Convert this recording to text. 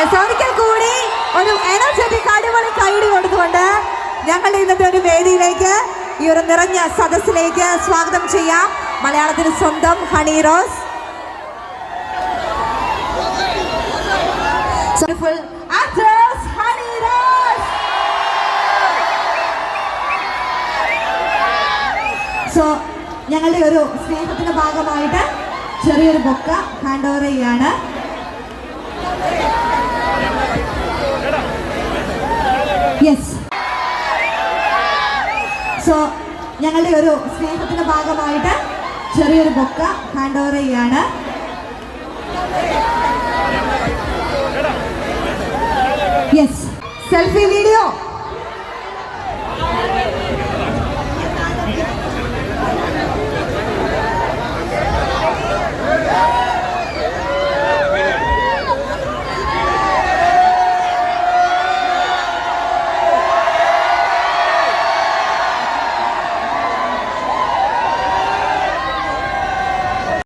Yes ഒരിക്കൽ കൂടി ഒരു എനർജറ്റിക് അടിപൊളി കൈടി കൊടുത്തുകൊണ്ട് ഞങ്ങളുടെ ഇന്നത്തെ ഒരു വേദിയിലേക്ക് ഈ ഒരു നിറഞ്ഞ സദസ്സിലേക്ക് സ്വാഗതം ചെയ്യാം. മലയാളത്തിന് സ്വന്തം Honey Rose. Beautiful actress, Honey Rose. So ഞങ്ങളുടെ ഒരു സ്നേഹത്തിന്റെ ഭാഗമായിട്ട് ചെറിയൊരു ബൊക്ക ഹാൻഡ് ഓവർ ചെയ്യാണ്. യെസ് സോ ഞങ്ങളുടെ ഒരു സ്നേഹത്തിന്റെ ഭാഗമായിട്ട് ചെറിയൊരു ബൊക്ക ഹാൻഡ് ഓവർ ചെയ്യാണ് യെസ് സെൽഫി വീഡിയോ